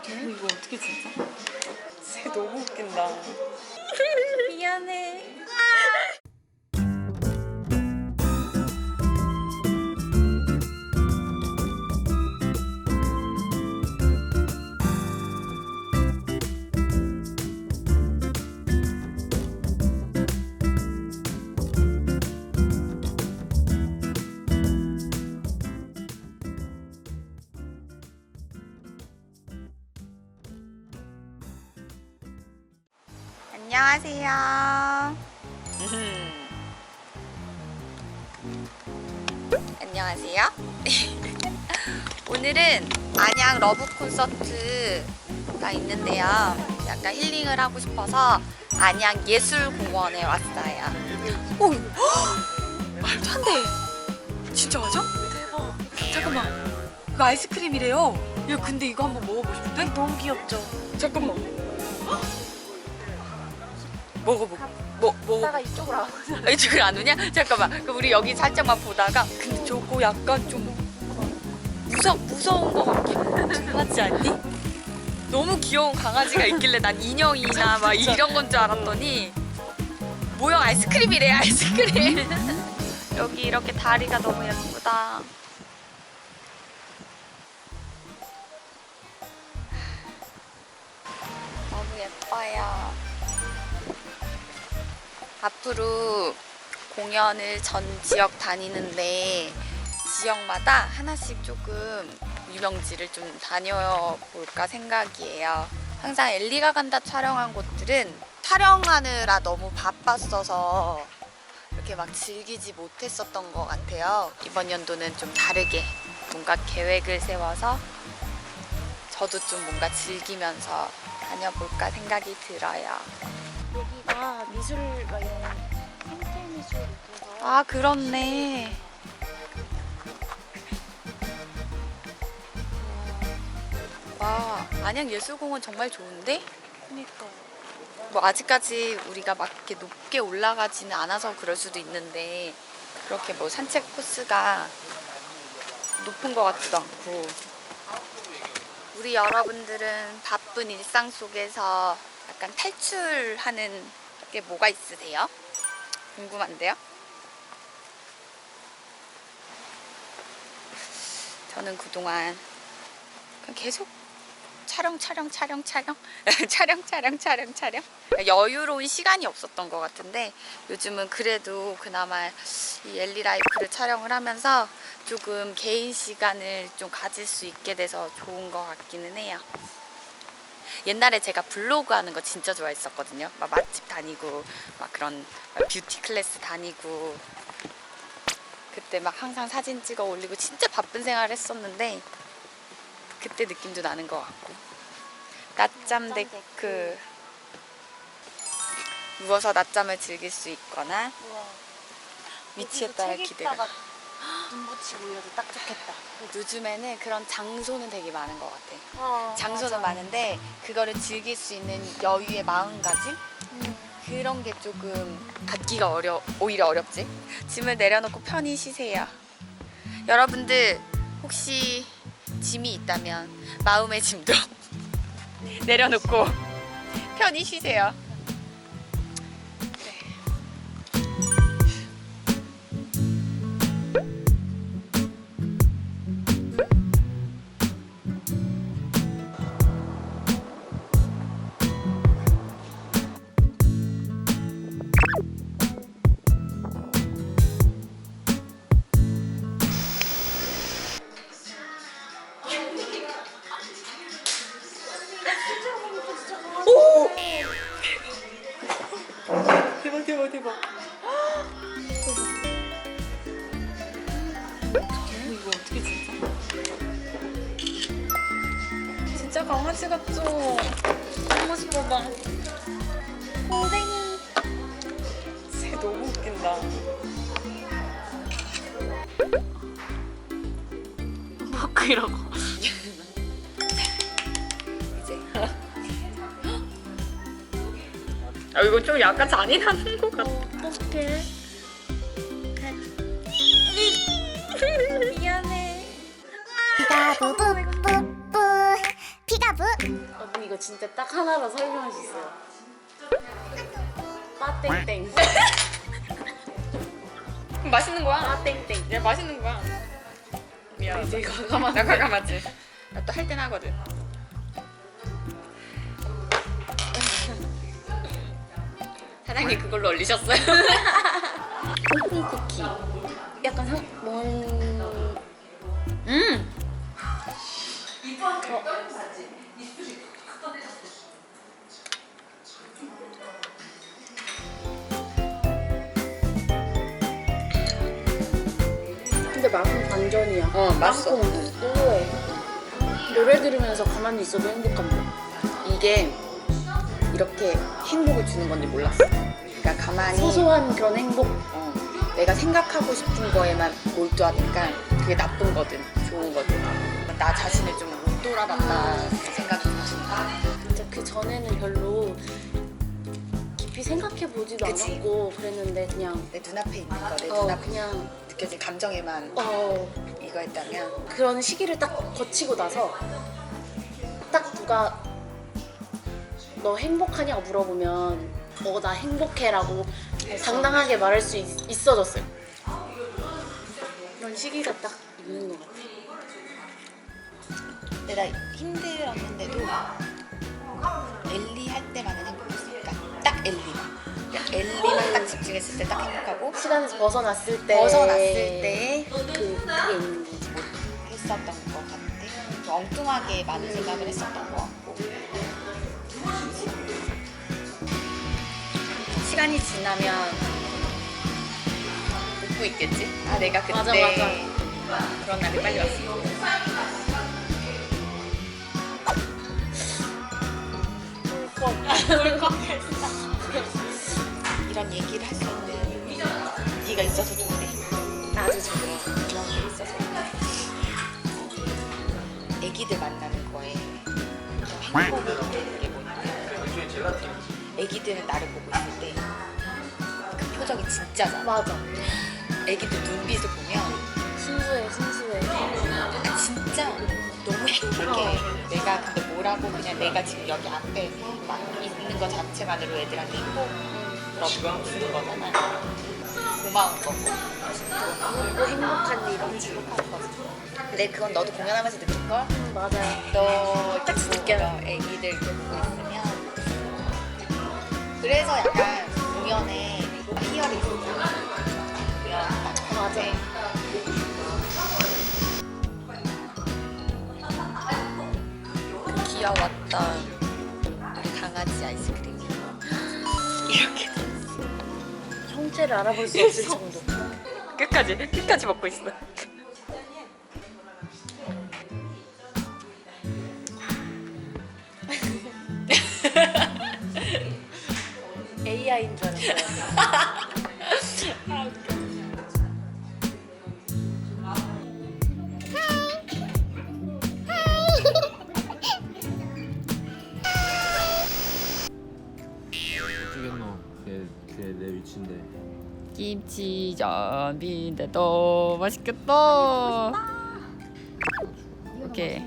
어떡해? 이거 어떻게 진짜? 쟤 너무 웃긴다. 미안해. 안녕하세요. 안녕하세요. 오늘은 안양 러브 콘서트가 있는데요. 약간 힐링을 하고 싶어서 안양 예술공원에 왔어요. 오, 헉! 말도 안 돼. 진짜 맞아? 대박. 잠깐만. 이거 아이스크림이래요. 야, 근데 이거 한번 먹어보고 싶은데? 너무 귀엽죠? 잠깐만. 먹어보. 뭐 먹어. 나가 이쪽으로 와. 아, 이쪽을 안 오냐? 잠깐만. 그럼 우리 여기 살짝만 보다가 근데 저거 약간 좀 무서 무서운 거 같긴 하지 않니? 너무 귀여운 강아지가 있길래 난 인형이나 막 이런 건 줄 알았더니 모형 아이스크림이래 아이스크림. 여기 이렇게 다리가 너무 예쁘다. 앞으로 공연을 전 지역 다니는데 지역마다 하나씩 조금 유명지를 좀 다녀볼까 생각이에요. 항상 엘리가 간다 촬영한 곳들은 촬영하느라 너무 바빴어서 이렇게 막 즐기지 못했었던 것 같아요. 이번 연도는 좀 다르게 뭔가 계획을 세워서 저도 좀 뭔가 즐기면서 다녀볼까 생각이 들어요. 여기가 미술 막 이런 생태 미술 있어서 아 그렇네. 와 안양 예술공원 정말 좋은데? 그니까 뭐 아직까지 우리가 막 이렇게 높게 올라가지는 않아서 그럴 수도 있는데 그렇게 뭐 산책 코스가 높은 것 같지도 않고 우리 여러분들은 바쁜 일상 속에서 약간 탈출하는 게 뭐가 있으세요? 궁금한데요? 저는 그동안 계속 촬영 촬영 촬영 촬영 촬영 촬영 촬영 촬영 여유로운 시간이 없었던 것 같은데 요즘은 그래도 그나마 이 엘리 라이프를 촬영을 하면서 조금 개인 시간을 좀 가질 수 있게 돼서 좋은 것 같기는 해요. 옛날에 제가 블로그 하는 거 진짜 좋아했었거든요. 막 맛집 다니고 막 그런 뷰티 클래스 다니고 그때 막 항상 사진 찍어 올리고 진짜 바쁜 생활을 했었는데 그때 느낌도 나는 것 같고. 낮잠 데크. 누워서 낮잠을 즐길 수 있거나 위치에 따라 책 기대가 눈 붙이고 이러도 딱 좋겠다 요즘에는 그런 장소는 되게 많은 것 같아 어, 장소는 맞아. 많은데 그거를 즐길 수 있는 여유의 마음가짐 음. 그런 게 조금 갖기가 어려 오히려 어렵지. 짐을 내려놓고 편히 쉬세요. 여러분들 혹시 짐이 있다면 마음의 짐도 내려놓고 편히 쉬세요. 대박 대박. 이거 어떻게 진짜? 진짜 강아지 같죠? 너무 싶어봐. 고생이. 쟤 너무 웃긴다. 이러고 이거 좀 약간 잔인한 것 같아. 어떡해 미안해. 피가부 뿌뿌뿌 피가부 언니 이거 진짜 딱 하나로 설명할 수 있어요. 빠땡땡. 맛있는 거야? 빠땡땡. 야 맛있는 거야. 미안. 과감한. 나 과감하지. 나 또 할 땐 하거든. 사장님 그걸로 올리셨어요? 콩콩 쿠키. 약간 상, 뭔 음. 근데 맛은 반전이야. 어, 맛있어. 땅콩, 우회. 노래 들으면서 가만히 있어도 행복한데. 이게 이렇게 행복을 주는 건지 몰랐어. 그러니까 가만히 소소한 그런 행복. 어, 내가 생각하고 싶은 거에만 몰두하니까 그게 나쁜 거든 좋은 거든 나 자신을 좀 못 돌아봤다 생각이 든다. 진짜 그 전에는 별로 깊이 생각해 보지도 그치. 않았고 그랬는데 그냥 내 눈앞에 있는 거, 내 어 눈앞에 그냥 느껴진 감정에만 어 이거 했다면 그런 시기를 딱 거치고 나서 딱 누가 너 행복하냐고 물어보면 어 나 행복해라고 당당하게 말할 수 있, 있어졌어요. 그런 시기가 딱 있는 것 같아. 나 힘들었는데도 엘리 할 때만은 행복했어. 그러니까 딱. 그러니까 엘리만 딱 집중했을 때 딱 행복하고 시간에서 벗어났을 때 벗어났을 때 그 그게 있는 거지. 했었던 것 같아. 좀 엉뚱하게 많은 생각을 했었던 것. 시간이 지나면 웃고 있겠지? 아, 내가 그때 맞아, 맞아. 그런 날이 빨리 왔어. 이런 얘기를 할 수 있는 네가 있어서 좋네. 아주 좋네. 그런 게 있어서 애기들 만나는 거에 더 행복을 느끼는 게 뭐냐면 애기들은 나를 보고 있을 때 그 표정이 진짜잖아 맞아. 애기들 눈빛을 보면 순수해 순수해. 아, 진짜 너무 행복해 내가 근데 뭐라고 그냥 내가 지금 여기 앞에 막 있는 거 자체만으로 애들한테 행복을 주는 거잖아 고마운 거고 또 행복한 일이지. 행복한 거지 근데 그건 너도 공연하면서 느낀걸? 음, 맞아요. 너 딱 느껴요. 너 애기들 보고 있으면 그래서 약간 공연에 공연 딱 맞아. 귀여웠던 우리 강아지 아이스크림이 이렇게 형체를 알아볼 수 없을 정도. 끝까지 끝까지 먹고 있어 AI인 줄 알았어요. 위치인데. 김치전인데 너 맛있겠다. 오케이